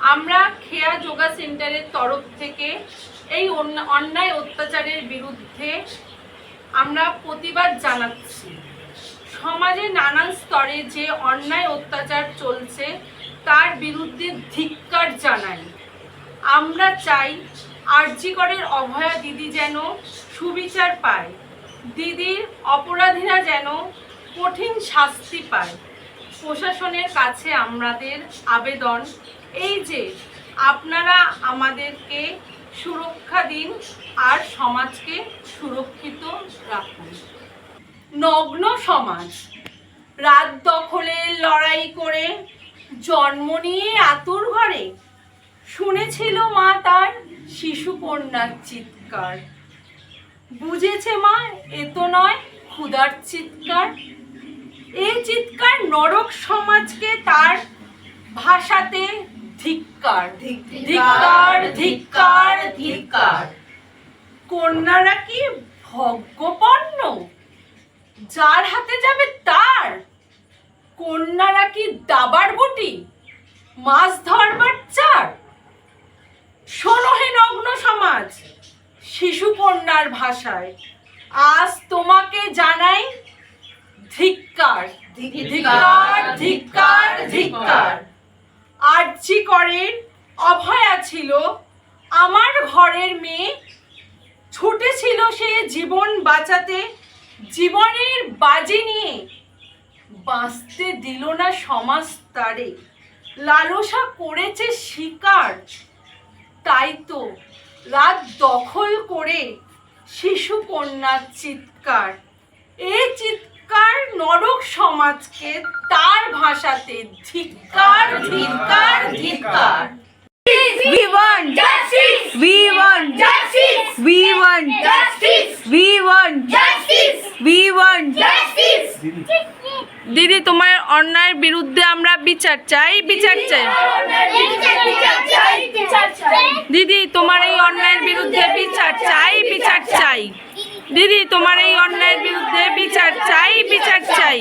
আমরা খেয়া যোগা সেন্টারের তরফ থেকে এই অন্য- অন্যায় অত্যাচারের বিরুদ্ধে আমরা প্রতিবাদ জানাচ্ছি। সমাজে নানান স্তরে যে অন্যায় অত্যাচার চলছে, তার বিরুদ্ধে ধিক্কার জানাই। আমরা চাই আর্যিকরের অভয়া দিদি যেন সুবিচার পায়। দিদির অপরাধীরা যেন কঠিন শাস্তি পায়। প্রশাসনের কাছে আমাদের আবেদন এই যে আপনারা আমাদেরকে সুরক্ষা দিন আর সমাজকে সুরক্ষিত রাখুন। নগ্ন সমাজ, রাত দখলের লড়াই করে জন্ম নিয়ে আতুর ঘরে, শুনেছিল মা তার শিশু কন্যার চিৎকার। বুঝেছে মা, এ তো নয় ক্ষুধার চিৎকার। চিৎকার নরক সমাজকে তার ভাষাতে ধিক্কার। ধিক্কার ধিক্কার ধিক্কার। কন্যারা কি ভগ্যপন্ন যার হাতে যাবে তার। কন্যারা কি দাবার বটি? মাছ ধরবার চার। নগ্ন সমাজ, শিশু কন্যার ভাষায়। আজ তোমাকে জানাই ধিক্কার ধিক্কার ধিক্কার ধিক্কার। আর্জি করেন অভয়া ছিল আমার ঘরের মেয়ে। ছুটেছিল সে জীবন বাঁচাতে জীবনের বাজি নিয়ে। বাঁচতে দিল না সমাজ তারে লালসা করেছে শিকার। তাই তো রাত দখল করে শিশু কন্যার চিৎকার। এই চিৎকার নরক সমাজকে তার ভাষাতে ধিক্কার ধিক্কার ধিক্কার We want Justice! We want Justice! We want Justice! We want Justice! We want Justice! দিদি তোমার অন্যায়ের বিরুদ্ধে আমরা বিচার চাই বিচার চাই দিদি তোমার এই অন্যায়ের বিরুদ্ধে বিচার চাই বিচার চাই দিদি তোমার এই অন্যায়ের বিরুদ্ধে বিচার চাই বিচার চাই।